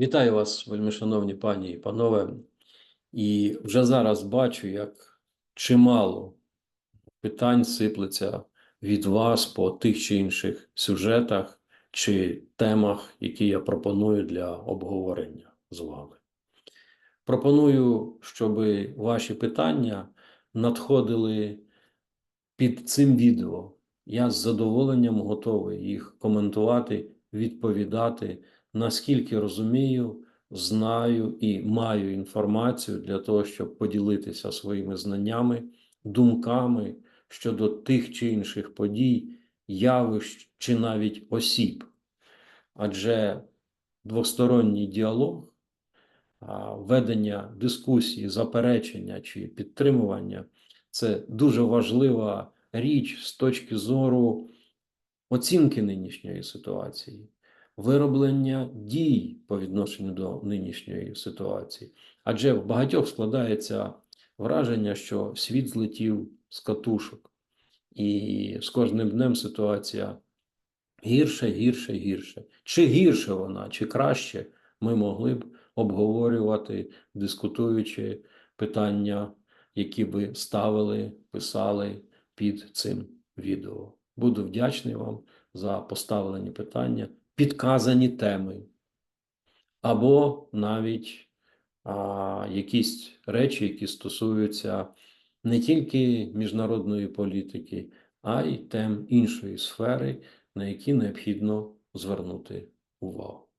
Вітаю вас, вельмишановні пані і панове. І вже зараз бачу, як чимало питань сиплеться від вас по тих чи інших сюжетах чи темах, які я пропоную для обговорення з вами. Пропоную, щоб ваші питання надходили під цим відео. Я з задоволенням готовий їх коментувати, відповідати, наскільки розумію, знаю і маю інформацію для того, щоб поділитися своїми знаннями, думками щодо тих чи інших подій, явищ чи навіть осіб. Адже двосторонній діалог, ведення дискусії, заперечення чи підтримування це дуже важлива річ з точки зору оцінки нинішньої ситуації, вироблення дій по відношенню до нинішньої ситуації. Адже в багатьох складається враження, що світ злетів з катушок, і з кожним днем ситуація гірше, гірше, гірше. Чи гірше вона, чи краще, ми могли б обговорювати, дискутуючи питання, які ви ставили, писали під цим відео. Буду вдячний вам за поставлені питання, підказані теми, або навіть а, якісь речі, які стосуються не тільки міжнародної політики, а й тем іншої сфери, на які необхідно звернути увагу.